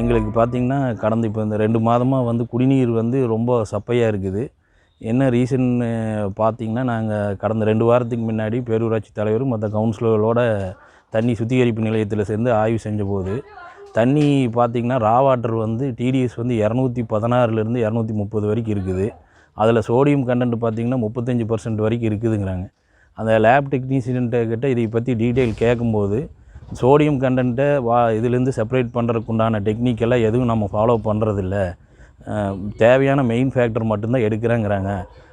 எங்களுக்கு பார்த்திங்கன்னா கடந்த இப்போ இந்த ரெண்டு மாதமாக வந்து குடிநீர் வந்து ரொம்ப சப்பையாக இருக்குது. என்ன ரீசன் பார்த்திங்கன்னா நாங்கள் கடந்த ரெண்டு வாரத்துக்கு முன்னாடி பேரூராட்சி தலைவரும் மற்ற கவுன்சிலர்களோட தண்ணி சுத்திகரிப்பு நிலையத்தில் சேர்ந்து ஆய்வு செஞ்சபோது தண்ணி பார்த்திங்கன்னா ரா வாட்டர் வந்து டிடிஎஸ் வந்து இரநூத்தி பதினாறுலேருந்து இரநூத்தி முப்பது வரைக்கும் இருக்குது. அதில் சோடியம் கண்டென்ட் பார்த்திங்கன்னா முப்பத்தஞ்சு பர்சன்ட் வரைக்கும் இருக்குதுங்கிறாங்க. அந்த லேப் டெக்னீஷியன்கிட்ட இதை பற்றி டீட்டெயில் கேட்கும்போது சோடியம் கண்டென்ட்டை வா இதுலேருந்து செப்பரேட் பண்ணுறதுக்கு உண்டான டெக்னிக்கெல்லாம் எதுவும் நம்ம ஃபாலோ பண்ணுறதில்ல தேவையான மெயின் ஃபேக்டர் மட்டும்தான் எடுக்கிறேங்கிறாங்க.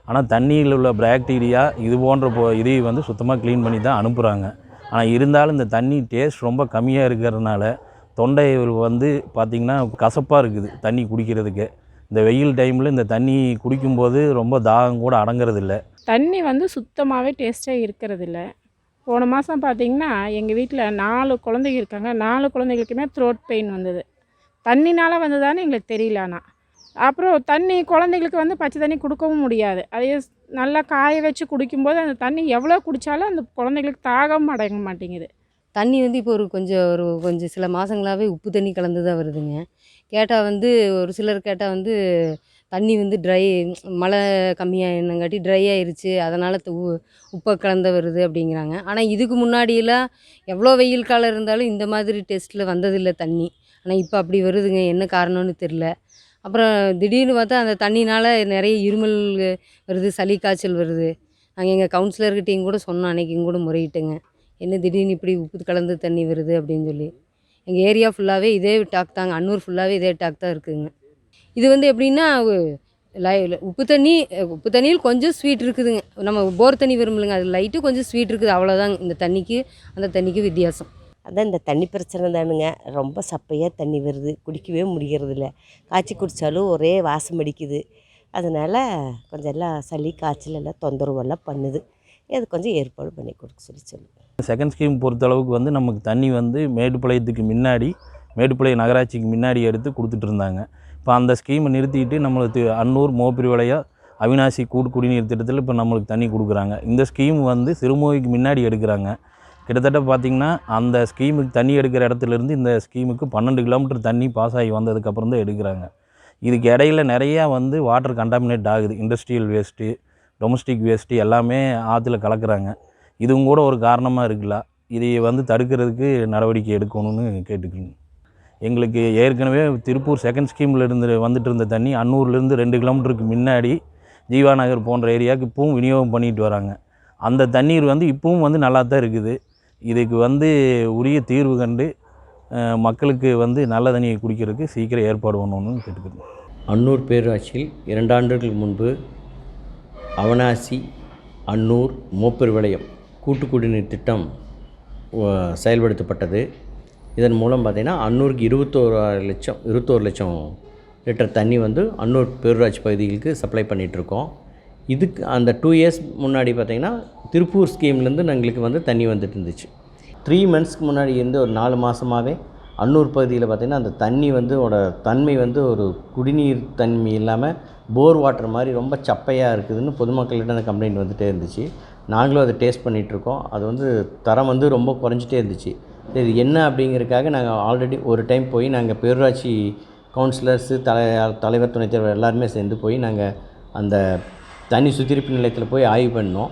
ஆனால் தண்ணியில் உள்ள பாக்டீரியா இது போன்ற போ இதை வந்து சுத்தமாக க்ளீன் பண்ணி தான் அனுப்புகிறாங்க ஆனால் இருந்தாலும் இந்த தண்ணி டேஸ்ட் ரொம்ப கம்மியாக இருக்கிறதுனால தொண்டை வந்து பார்த்திங்கன்னா கசப்பாக இருக்குது தண்ணி குடிக்கிறதுக்கு. இந்த வெயில் டைமில் இந்த தண்ணி குடிக்கும்போது ரொம்ப தாகம் கூட அடங்குறதில்ல. தண்ணி வந்து சுத்தமாகவே டேஸ்ட்டாக இருக்கிறதில்ல. போன மாதம் பார்த்தீங்கன்னா எங்கள் வீட்டில் நாலு குழந்தைங்க இருக்காங்க. நாலு குழந்தைகளுக்குமே த்ரோட் பெயின் வந்தது. தண்ணினால் வந்ததான்னு எங்களுக்கு தெரியல ஆனால் அப்புறம் தண்ணி குழந்தைங்களுக்கு வந்து பச்சை தண்ணி கொடுக்கவும் முடியாது. அதையே நல்லா காய வச்சு குடிக்கும்போது அந்த தண்ணி எவ்வளோ குடித்தாலும் அந்த குழந்தைங்களுக்கு தாகம் அடங்க மாட்டேங்குது. தண்ணி வந்து இப்போ ஒரு கொஞ்சம் ஒரு கொஞ்சம் சில மாதங்களாகவே உப்பு தண்ணி கலந்து தான் வருதுங்க. கேட்டால் வந்து ஒரு சிலர் கேட்டால் வந்து தண்ணி வந்து ட்ரை மழை கம்மியாகினங்காட்டி ட்ரை ஆயிருச்சு. அதனால் உப்பை கலந்து வருது அப்படிங்கிறாங்க. ஆனால் இதுக்கு முன்னாடியெல்லாம் எவ்வளோ வெயில் காலம் இருந்தாலும் இந்த மாதிரி டெஸ்ட்டில் வந்ததில்லை தண்ணி. ஆனால் இப்போ அப்படி வருதுங்க. என்ன காரணம்னு தெரில அப்புறம் திடீர்னு பார்த்தா அந்த தண்ணினால் நிறைய இருமல் வருது சளி காய்ச்சல் வருது. நாங்கள் எங்கள் கவுன்சிலர்கிட்டையும் கூட சொன்னோம். அன்னைக்கும் கூட முறையிட்டேங்க. என்ன திடீர்னு இப்படி உப்பு கலந்து தண்ணி வருது? அப்படின்னு சொல்லி. எங்கள் ஏரியா ஃபுல்லாகவே இதே டாக் தாங்க. அன்னூர் ஃபுல்லாகவே இதே டாக் தான் இருக்குதுங்க இது வந்து எப்படின்னா லை- உப்பு தண்ணி உப்பு தண்ணியில் கொஞ்சம் ஸ்வீட் இருக்குதுங்க. நம்ம போர் தண்ணி விரும்பலுங்க அது லைட்டு கொஞ்சம் ஸ்வீட் இருக்குது. அவ்வளோதாங்க இந்த தண்ணிக்கு அந்த தண்ணிக்கு வித்தியாசம். அதான் இந்த தண்ணி பிரச்சனை தானுங்க. ரொம்ப சப்பையாக தண்ணி வருது. குடிக்கவே முடியறதில்ல. காய்ச்சி குடித்தாலும் ஒரே வாசம் அடிக்குது. அதனால் கொஞ்சம் எல்லாம் சளி காய்ச்சல் எல்லாம் தொந்தரவெல்லாம் பண்ணுது. இது கொஞ்சம் ஏற்பாடு பண்ணி கொடுக்க சொல்லி சொல்லு செகண்ட் ஸ்கீம் பொறுத்தளவுக்கு வந்து நமக்கு தண்ணி வந்து மேட்டுப்பாளையத்துக்கு முன்னாடி மேட்டுப்பாளையம் நகராட்சிக்கு முன்னாடி எடுத்து கொடுத்துட்டு இருந்தாங்க. இப்போ அந்த ஸ்கீமை நிறுத்திட்டு நம்மளுக்கு அன்னூர் மோப்பிரிவளையா அவினாசி கூட்டு குடிநீர் திட்டத்தில் இப்போ நம்மளுக்கு தண்ணி கொடுக்குறாங்க. இந்த ஸ்கீம் வந்து சிறுமோய்க்கு முன்னாடி எடுக்கிறாங்க. கிட்டத்தட்ட பார்த்திங்கன்னா அந்த ஸ்கீமுக்கு தண்ணி எடுக்கிற இடத்துலேருந்து இந்த ஸ்கீமுக்கு பன்னெண்டு கிலோமீட்டர் தண்ணி பாஸ் ஆகி வந்ததுக்கப்புறம் தான் எடுக்கிறாங்க. இதுக்கு இடையில நிறையா வந்து வாட்டர் கண்டாமினேட் ஆகுது. இண்டஸ்ட்ரியல் வேஸ்ட்டு டொமஸ்டிக் வேஸ்ட்டு எல்லாமே ஆற்றுல கலக்கிறாங்க. இதுவும் கூட ஒரு காரணமாக இருக்குல்ல இதை வந்து தடுக்கிறதுக்கு நடவடிக்கை எடுக்கணும்னு கேட்டுக்கணும் எங்களுக்கு ஏற்கனவே திருப்பூர் செகண்ட் ஸ்கீமில் இருந்து வந்துட்டு இருந்த தண்ணி அன்னூர்லேருந்து ரெண்டு கிலோமீட்டருக்கு முன்னாடி ஜீவா நகர் போன்ற ஏரியாவுக்கு இப்பவும் விநியோகம் பண்ணிட்டு வராங்க. அந்த தண்ணீர் வந்து இப்பவும் வந்து நல்லா தான் இருக்குது. இதுக்கு வந்து உரிய தீர்வு கண்டு மக்களுக்கு வந்து நல்ல தண்ணியை குடிக்கிறதுக்கு சீக்கிரம் ஏற்பாடு பண்ணணும்னு கேட்டுக்கிறேன் அன்னூர் பேராட்சியில் இரண்டு ஆண்டுகள் முன்பு அவனாசி அன்னூர் மோப்பர் விளையம் கூட்டு குடிநீர் திட்டம் செயல்படுத்தப்பட்டது. இதன் மூலம் பார்த்திங்கன்னா அன்னூருக்கு இருபத்தோராறு லட்சம் இருபத்தோரு லட்சம் லிட்டர் தண்ணி வந்து அன்னூர் பேரூராட்சி பகுதிகளுக்கு சப்ளை பண்ணிகிட்ருக்கோம் இதுக்கு அந்த டூ இயர்ஸ் முன்னாடி பார்த்திங்கன்னா திருப்பூர் ஸ்கீம்லேருந்து எங்களுக்கு வந்து தண்ணி வந்துட்டு இருந்துச்சு. த்ரீ மந்த்ஸ்க்கு முன்னாடி இருந்து ஒரு நாலு மாதமாகவே அன்னூர் பகுதியில் பார்த்திங்கன்னா அந்த தண்ணி வந்து ஓட தன்மை வந்து ஒரு குடிநீர் தன்மை இல்லாமல் போர் வாட்டர் மாதிரி ரொம்ப சப்பையாக இருக்குதுன்னு பொதுமக்கள்கிட்ட அந்த கம்ப்ளைண்ட் வந்துகிட்டே இருந்துச்சு. நாங்களும் அதை டேஸ்ட் பண்ணிகிட்ருக்கோம் அது வந்து தரம் வந்து ரொம்ப குறைஞ்சிட்டே இருந்துச்சு. சரி இது என்ன அப்படிங்கிறதுக்காக நாங்கள் ஆல்ரெடி ஒரு டைம் போய் நாங்கள் பேரூராட்சி கவுன்சிலர்ஸு தலை தலைவர் துணைத் தலைவர் எல்லாருமே சேர்ந்து போய் நாங்கள் அந்த தனி சுத்திருப்பு நிலையத்தில் போய் ஆய்வு பண்ணோம்.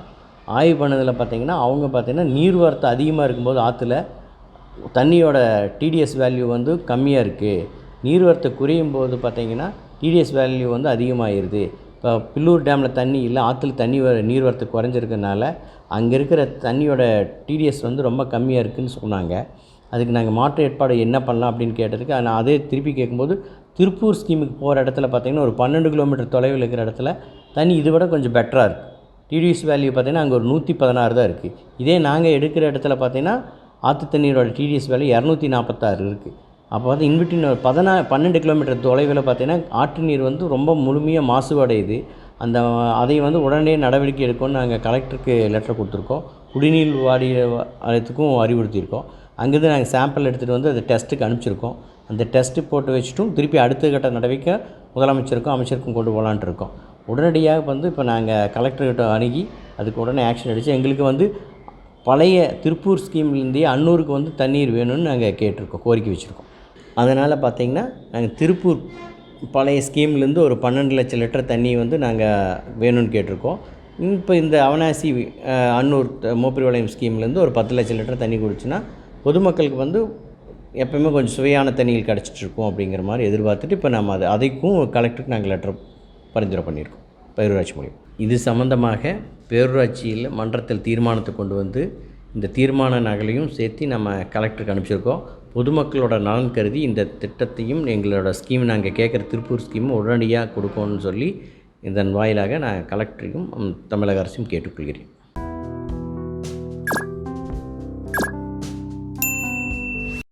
ஆய்வு பண்ணதில் பார்த்திங்கன்னா அவங்க பார்த்திங்கன்னா நீர்வரத்து அதிகமாக இருக்கும்போது ஆற்றுல தண்ணியோட டிடிஎஸ் வேல்யூ வந்து கம்மியாக இருக்குது நீர்வரத்து குறையும் போது பார்த்திங்கன்னா டிடிஎஸ் வேல்யூ வந்து அதிகமாகிடுது இப்போ பில்லூர் டேமில் தண்ணி இல்லை ஆற்றுல தண்ணி வர நீர்வரத்து குறைஞ்சிருக்கனால அங்கே இருக்கிற தண்ணியோட டிடிஎஸ் வந்து ரொம்ப கம்மியாக இருக்குதுன்னு சொன்னாங்க. அதுக்கு நாங்கள் மாற்று ஏற்பாடு என்ன பண்ணலாம் அப்படின்னு கேட்டதுக்கு நான் அதே திருப்பி கேட்கும்போது திருப்பூர் ஸ்கீமுக்கு போகிற இடத்துல பார்த்தீங்கன்னா ஒரு பன்னெண்டு கிலோமீட்டர் தொலைவில் இருக்கிற இடத்துல தண்ணி இதை விட கொஞ்சம் பெட்டராக இருக்குது டிடிஎஸ் வேல்யூ பார்த்தீங்கன்னா அங்கே ஒரு நூற்றி பதினாறு தான் இருக்குது இதே நாங்கள் எடுக்கிற இடத்துல பார்த்தீங்கன்னா ஆற்று தண்ணீரோட டிடிஎஸ் வேல்யூ இரநூத்தி நாற்பத்தாறு இருக்குது அப்போ வந்து இன்பிட்வீன் ஒரு பதினா பன்னெண்டு கிலோமீட்டர் தொலைவில் பார்த்தீங்கன்னா ஆற்று நீர் வந்து ரொம்ப முழுமையாக மாசுபடையுது. அந்த அதை வந்து உடனே நடவடிக்கை எடுக்கணும்னு நாங்கள் கலெக்டருக்கு லெட்டர் கொடுத்துருக்கோம். குடிநீர் வாரிய ஆலயத்துக்கும் அறிவுறுத்தியிருக்கோம். அங்கேருந்து நாங்கள் சாம்பிள் எடுத்துகிட்டு வந்து அதை டெஸ்ட்டுக்கு அனுப்பிச்சிருக்கோம். அந்த டெஸ்ட்டு போட்டு வச்சுட்டும் திருப்பி அடுத்த கட்ட நடவடிக்கை முதலமைச்சருக்கும் அமைச்சருக்கும் கொண்டு போகலான்ட்டு இருக்கோம். உடனடியாக வந்து இப்போ நாங்கள் கலெக்டர்கிட்ட அணுகி அதுக்கு உடனே ஆக்ஷன் அடித்து எங்களுக்கு வந்து பழைய திருப்பூர் ஸ்கீம்லேருந்தே அன்னூருக்கு வந்து தண்ணீர் வேணும்னு நாங்கள் கேட்டிருக்கோம் கோரிக்கை வச்சுருக்கோம். அதனால் பார்த்தீங்கன்னா நாங்கள் திருப்பூர் பழைய ஸ்கீம்லேருந்து ஒரு பன்னெண்டு லட்சம் லிட்டர் தண்ணி வந்து நாங்கள் வேணும்னு கேட்டிருக்கோம். இப்போ இந்த அவனாசி அன்னூர் மோப்பிரிவாளையம் ஸ்கீம்லேருந்து ஒரு பத்து லட்சம் லிட்டர் தண்ணி குடிச்சுன்னா பொதுமக்களுக்கு வந்து எப்போயுமே கொஞ்சம் சுவையான தண்ணிகள் கிடச்சிட்ருக்கோம் அப்படிங்கிற மாதிரி எதிர்பார்த்துட்டு இப்போ நம்ம அது அதைக்கும் கலெக்டருக்கு நாங்கள் லெட்டர் பரிந்துரை பண்ணியிருக்கோம். பேரூராட்சி மூலியம். இது சம்மந்தமாக பேரூராட்சியில் மன்றத்தில் தீர்மானத்தை கொண்டு வந்து இந்த தீர்மான நகலையும் சேர்த்து நம்ம கலெக்டருக்கு அனுப்பிச்சிருக்கோம். பொதுமக்களோட நலன் கருதி இந்த திட்டத்தையும் எங்களோட ஸ்கீம் நாங்கள் கேட்குற திருப்பூர் ஸ்கீம் உடனடியாக கொடுக்கணும்னு சொல்லி இதன் வாயிலாக நான் கலெக்டரையும் தமிழக அரசையும் கேட்டுக்கொள்கிறேன்.